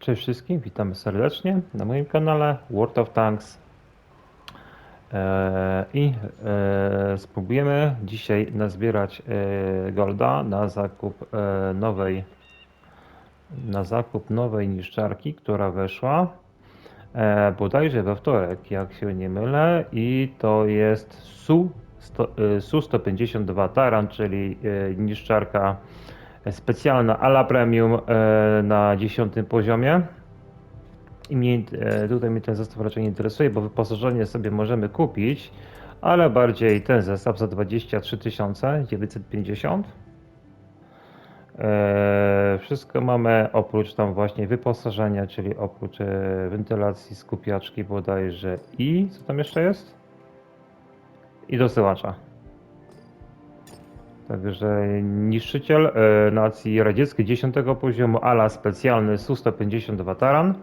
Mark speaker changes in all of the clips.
Speaker 1: Cześć wszystkim, witamy serdecznie na moim kanale World of Tanks. Eee, i e, spróbujemy dzisiaj nazbierać e, golda na zakup e, nowej na zakup nowej niszczarki, która weszła e, bodajże we wtorek, jak się nie mylę i to jest Su, sto, e, Su 152 Taran, czyli e, niszczarka specjalna ala premium e, na 10 poziomie. I mnie, e, tutaj mnie ten zestaw raczej nie interesuje, bo wyposażenie sobie możemy kupić, ale bardziej ten zestaw za 23 950. E, wszystko mamy oprócz tam właśnie wyposażenia, czyli oprócz wentylacji, skupiaczki bodajże i co tam jeszcze jest? I dosyłacza. Także niszczyciel e, nacji radzieckiej 10 poziomu ala specjalny Su-152 Taran.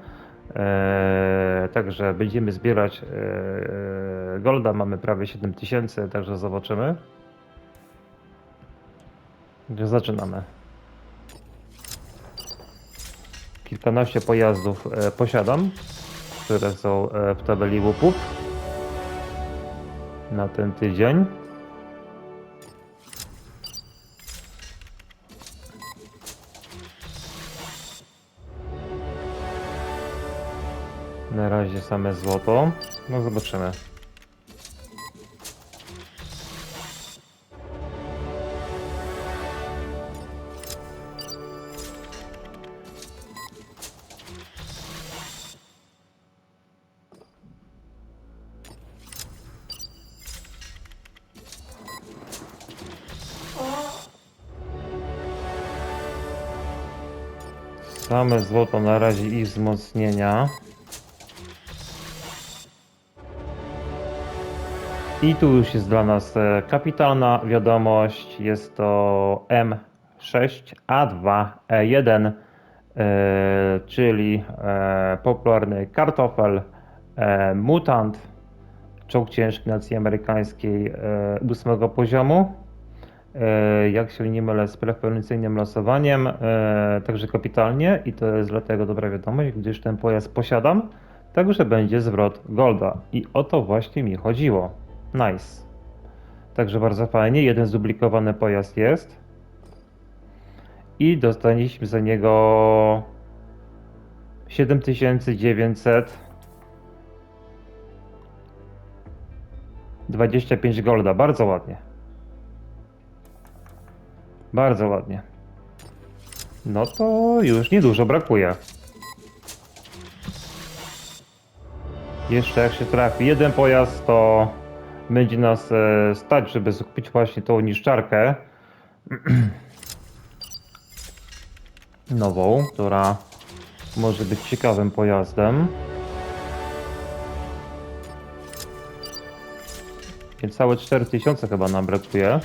Speaker 1: E, także będziemy zbierać e, golda, mamy prawie 7000, także zobaczymy. Zaczynamy. Kilkanaście pojazdów posiadam, które są w tabeli łupów na ten tydzień. Na razie same złoto. No zobaczymy. Same złoto na razie i wzmocnienia. I tu już jest dla nas e, kapitalna wiadomość. Jest to M6A2E1, e, czyli e, popularny kartofel, mutant, czołg ciężki nacji amerykańskiej ósmego poziomu. Jak się nie mylę, z preferencyjnym losowaniem, także kapitalnie i to jest dlatego dobra wiadomość, gdyż ten pojazd posiadam, także będzie zwrot Golda i o to właśnie mi chodziło. Nice. Także bardzo fajnie, jeden zduplikowany pojazd jest i dostaliśmy za niego 7900 25 golda, bardzo ładnie. Bardzo ładnie. No to już niedużo brakuje. Jeszcze jak się trafi jeden pojazd, to będzie nas e, stać, żeby zakupić właśnie tą niszczarkę nową, która może być ciekawym pojazdem. Niecałe 4000 chyba nam brakuje.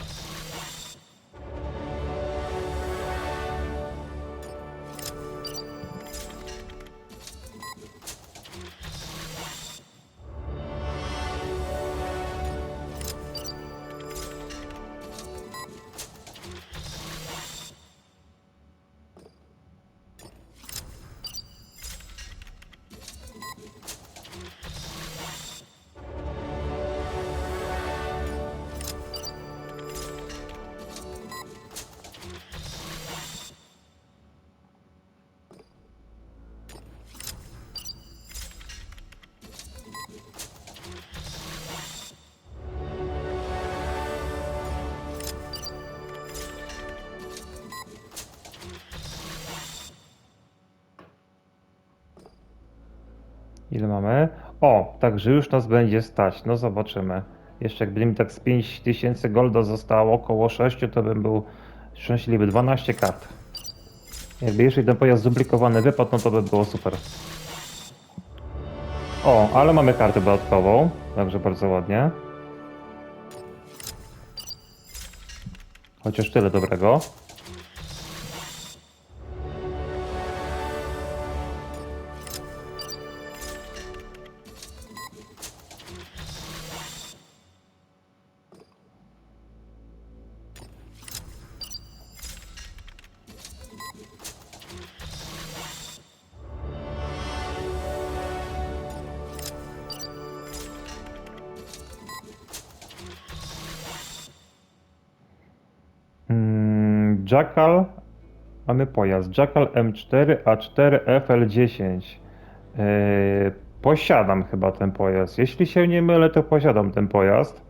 Speaker 1: Ile mamy? O, także już nas będzie stać. No zobaczymy. Jeszcze jakby mi tak z 5000 golda zostało, około 6, to bym był szczęśliwy. 12 kart. Jakby jeszcze ten pojazd zduplikowany wypadł, no to by było super. O, ale mamy kartę dodatkową, także bardzo ładnie. Chociaż tyle dobrego. Jackal, mamy pojazd Jackal M4 A4 FL10. Yy, posiadam chyba ten pojazd. Jeśli się nie mylę, to posiadam ten pojazd.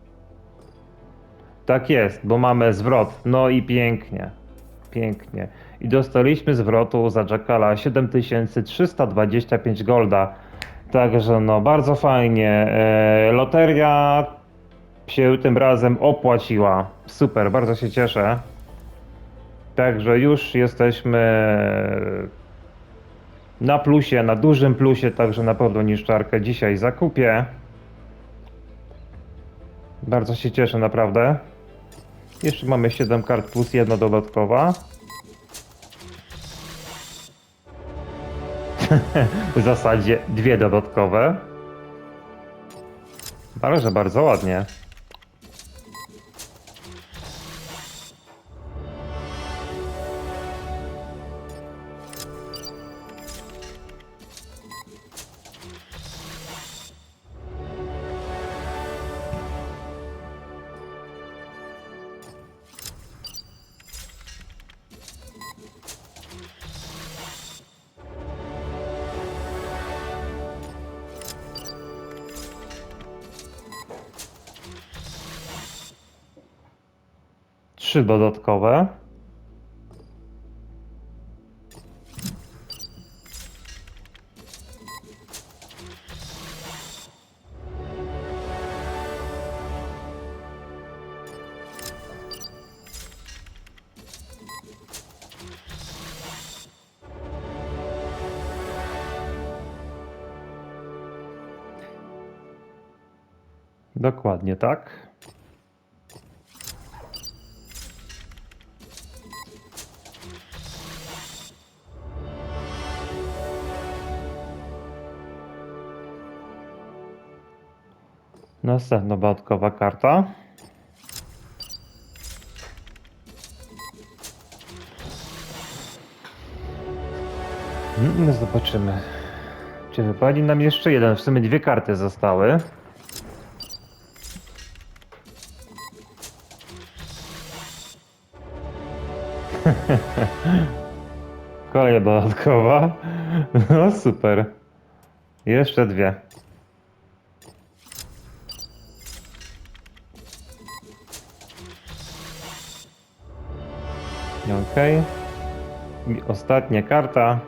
Speaker 1: Tak jest, bo mamy zwrot. No i pięknie. Pięknie. I dostaliśmy zwrotu za Jackala 7325 golda. Także no bardzo fajnie. E, loteria się tym razem opłaciła. Super, bardzo się cieszę. Także już jesteśmy na plusie, na dużym plusie, także na pewno niszczarkę dzisiaj zakupię. Bardzo się cieszę, naprawdę. Jeszcze mamy 7 kart plus jedna dodatkowa. w zasadzie dwie dodatkowe. Bardzo, bardzo ładnie. Trzy dodatkowe. Dokładnie tak. Następna dodatkowa karta. No zobaczymy. Czy wypali nam jeszcze jeden? W sumie dwie karty zostały. Kolejna dodatkowa. No super. Jeszcze dwie. Okej. I ostatnia karta.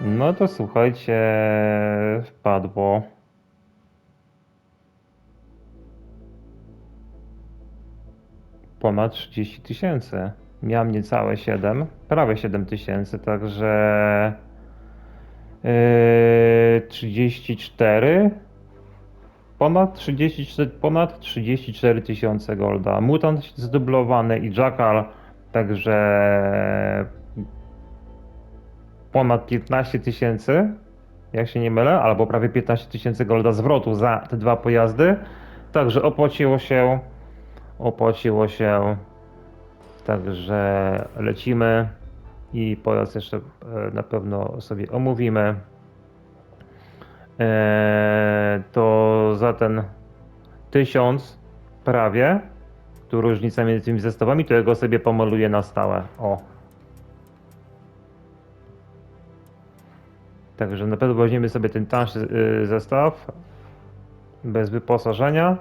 Speaker 1: No to słuchajcie, wpadło. Ponad 30 tysięcy. Miałem niecałe 7, prawie 7 tysięcy, także 34. Ponad 34, ponad 34 tysiące golda. Mutant zdublowany i Jackal, także ponad 15 tysięcy, jak się nie mylę, albo prawie 15 tysięcy golda zwrotu za te dwa pojazdy. Także opłaciło się, opłaciło się. Także lecimy i pojazd jeszcze e, na pewno sobie omówimy. Eee, to za ten 1000 prawie, tu różnica między tymi zestawami, to ja go sobie pomaluję na stałe. O, Także na pewno weźmiemy sobie ten tańszy y, zestaw bez wyposażenia,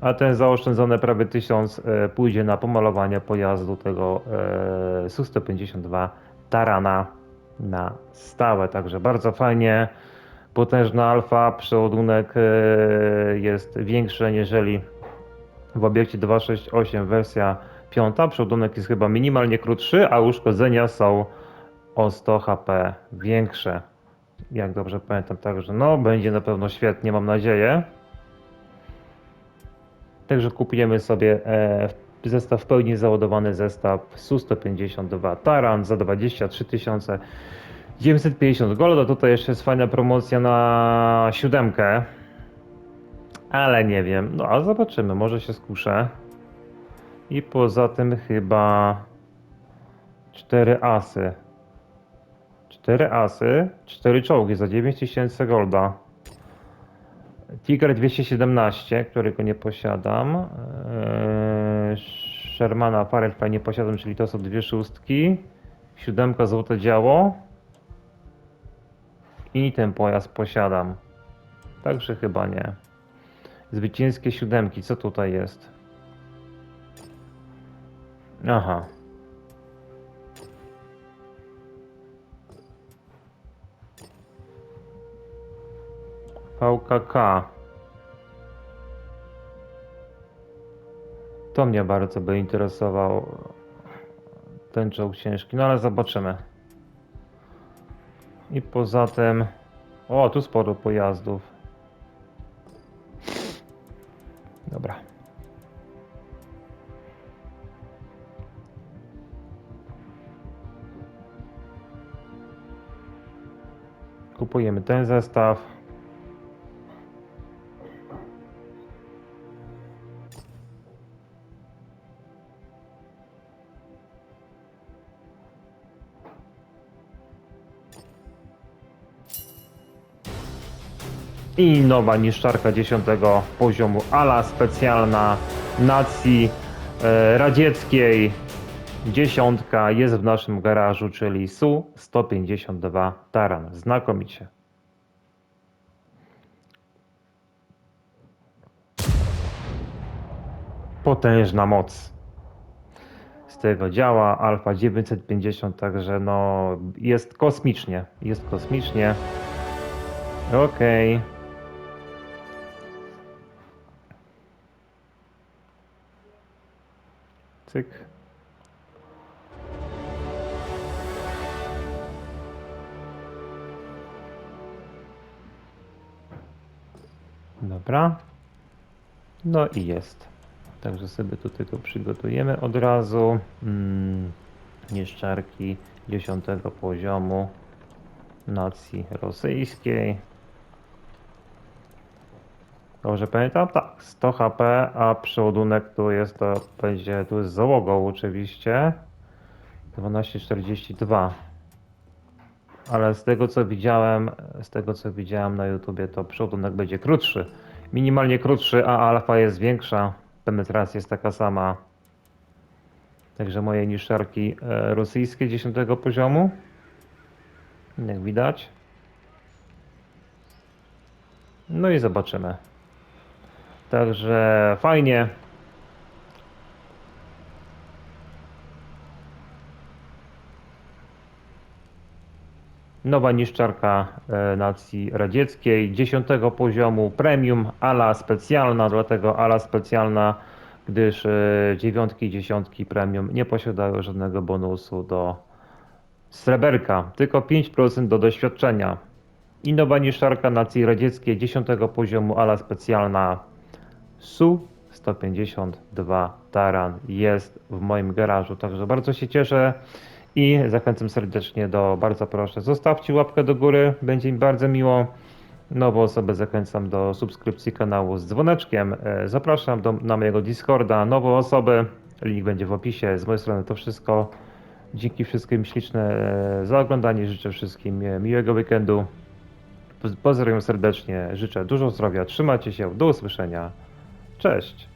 Speaker 1: a ten zaoszczędzone prawie 1000 y, pójdzie na pomalowanie pojazdu tego y, Su-152 Tarana na stałe. Także bardzo fajnie, potężna alfa, przeładunek y, jest większy aniżeli w obiekcie 268 wersja 5. Przeładunek jest chyba minimalnie krótszy, a uszkodzenia są o 100 HP większe. Jak dobrze pamiętam, także no będzie na pewno świetnie, mam nadzieję. Także kupujemy sobie e, zestaw pełni załadowany zestaw Su-152 Taran za 23 950 golda. Tutaj jeszcze jest fajna promocja na siódemkę. Ale nie wiem, no a zobaczymy, może się skuszę. I poza tym chyba cztery asy Cztery asy, cztery czołgi za 9000 golda. Tiger 217, którego nie posiadam. Eee, Shermana Firefly nie posiadam, czyli to są dwie szóstki. Siódemka złote działo. I ten pojazd posiadam. Także chyba nie. Zwycięskie siódemki, co tutaj jest? Aha. VKK. To mnie bardzo by interesował ten czołg ciężki, no ale zobaczymy. I poza tym... O, tu sporo pojazdów. Dobra. Kupujemy ten zestaw. I nowa niszczarka 10 poziomu ala specjalna nacji e, radzieckiej. Dziesiątka jest w naszym garażu, czyli Su-152 Taran. Znakomicie. Potężna moc z tego działa Alfa 950, także no jest kosmicznie, jest kosmicznie. Okej. Cyk. Dobra. No i jest. Także sobie tutaj to przygotujemy od razu. Mm, nieszczarki 10 poziomu nacji rosyjskiej. Dobrze pamiętam? Tak, 100 HP, a przeładunek tu jest to będzie tu jest załogą oczywiście. 1242. Ale z tego co widziałem, z tego co widziałem na YouTubie, to przeładunek będzie krótszy. Minimalnie krótszy, a alfa jest większa. Penetracja jest taka sama. Także moje niszczarki e, rosyjskie 10 poziomu. Jak widać. No i zobaczymy. Także fajnie. Nowa niszczarka e, nacji radzieckiej, 10 poziomu premium, ala specjalna, dlatego ala specjalna, gdyż e, dziewiątki i dziesiątki premium nie posiadają żadnego bonusu do sreberka, tylko 5% do doświadczenia. I nowa niszczarka nacji radzieckiej 10 poziomu, ala specjalna Su-152 Taran jest w moim garażu, także bardzo się cieszę i zachęcam serdecznie do, bardzo proszę, zostawcie łapkę do góry, będzie mi bardzo miło. Nowe osoby zachęcam do subskrypcji kanału z dzwoneczkiem. E, Zapraszam do, na mojego Discorda. Nowe osoby, link będzie w opisie. Z mojej strony to wszystko. Dzięki wszystkim śliczne e, za oglądanie. Życzę wszystkim e, miłego weekendu. Poz- Pozdrawiam serdecznie. Życzę dużo zdrowia. Trzymajcie się. Do usłyszenia. Cześć.